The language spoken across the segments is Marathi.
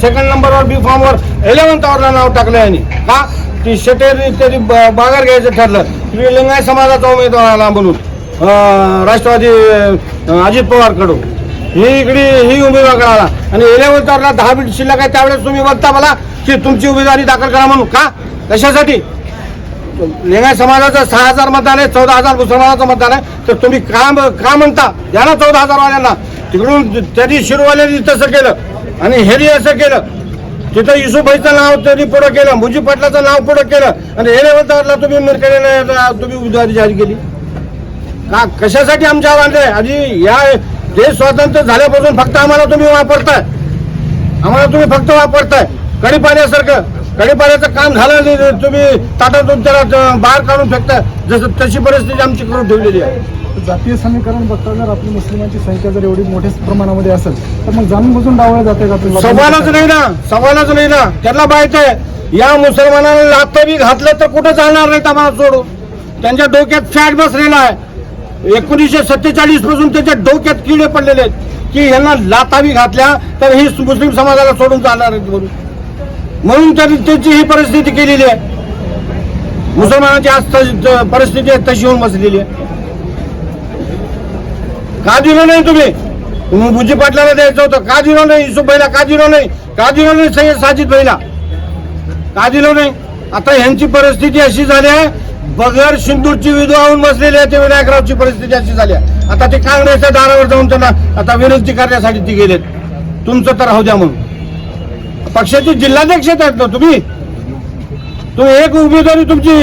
सेकंड नंबरवर बी फॉर्मवर इलेव्हन्थ आवरला नाव टाकलं यांनी. का? ती शेटेरी तरी बाजार घ्यायचं ठरलं. तुम्ही लिंगाय समाजाचा उमेदवार आला म्हणून. राष्ट्रवादी अजित पवारकडून. ही इकडे ही उमेदवार आला. आणि इलेव्हन्थ आवरला दहा मिनिट शिल्लक आहे त्यावेळेस तुम्ही बघता मला की तुमची उमेदवारी दाखल करा म्हणून. का? कशासाठी? लिंगाय समाजाचं सहा हजार मतदान आहे चौदा हजार मुसलमानाचं मतदान आहे. तर तुम्ही का का म्हणता? या ना चौदा हजार वाल्यांना. तिकडून त्यांनी शिरवाल्यांनी तसं केलं आणि हेरी असं केलं. तिथं युसुफाईचं नाव त्यांनी पुढं केलं मुजी पाटलाचं नाव पुढं केलं. आणि हे तुम्ही मिरकडेला तुम्ही उमेदवारी जाहीर केली. का कशासाठी आमच्या बांधले आधी या देश स्वातंत्र्य झाल्यापासून फक्त आम्हाला तुम्ही वापरताय. आम्हाला तुम्ही फक्त वापरताय. कडी पाण्यासारखं कडी पाण्याचं काम झालं नाही तुम्ही ताटातून त्याला बाहेर काढून फेकताय. जसं तशी परिस्थिती आमची करून ठेवलेली आहे. जातीय समीकरण बघता जर आपली मुस्लिमांची संख्या जर एवढी मोठ्या प्रमाणामध्ये असेल तर मग जाणून बुजून डावळ्या जाते का आपल्याला? सवालच नाही ना? सवालच नाही ना? त्यांना माहीत आहे. या मुसलमानाला लात बी घातलं तर कुठं चालणार नाही आम्हाला सोडू त्यांच्या डोक्यात फॅट बसलेला आहे. एकोणीसशे सत्तेचाळीसपासून त्यांच्या डोक्यात किडे पडलेले आहेत की यांना लातावी घातल्या तर ही मुस्लिम समाजाला सोडून चालणार आहेत म्हणून. म्हणून त्यांनी त्यांची ही परिस्थिती केलेली आहे. मुसलमानांची आज परिस्थिती आहे तशी होऊन बसलेली आहे. का दिलं नाही तुम्ही. बुजी पाटलाला द्यायचं होतं. का दिलं नाही युसुफ भाईला का दिलं नाही. का दिलं नाही सय्यद साजिद भाईला का दिलं नाही. आता ह्यांची परिस्थिती अशी झाली आहे बगर सिंदूरची विधवा होऊन बसलेली आहे ते विनायकरावची परिस्थिती अशी झाली आहे. आता ते काँग्रेसच्या दारावर जाऊन त्यांना आता विनंती करण्यासाठी ती गेलेत. तुमचं तर राहू द्या म्हणून पक्षाचे जिल्हाध्यक्ष आहेत ना तुम्ही? तुम्ही एक उमेदवारी तुमची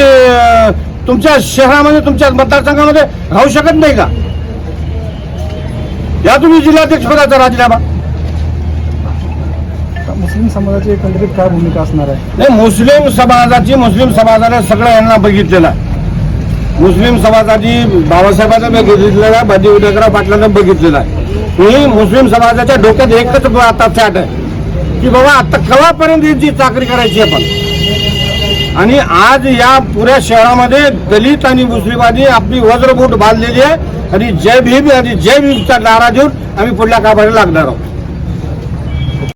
तुमच्या शहरामध्ये तुमच्या मतदारसंघामध्ये राहू शकत नाही का? या तुम्ही जिल्हाध्यक्ष पदाचा राजीनामा मुस्लिम समाजाची एकंदरीत काय भूमिका असणार आहे? नाही मुस्लिम समाजाची मुस्लिम समाजाने सगळं यांना बघितलेलं आहे. मुस्लिम समाजाची बाबासाहेबांना बघितलेलं आहे बाजी उदयकराव पाटलांना बघितलेलं आहे. ही मुस्लिम समाजाच्या डोक्यात एकच आता फॅट आहे की बाबा आता केव्हापर्यंत यांची चाकरी करायची आपण? आणि आज या पुऱ्या शहरामध्ये दलित आणि मुस्लिमांनी आपली वज्रबूट बांधलेली आहे. आणि जय भीम आणि जय भीमचा नारा देऊन आम्ही पुढल्या कामाला लागणार आहोत.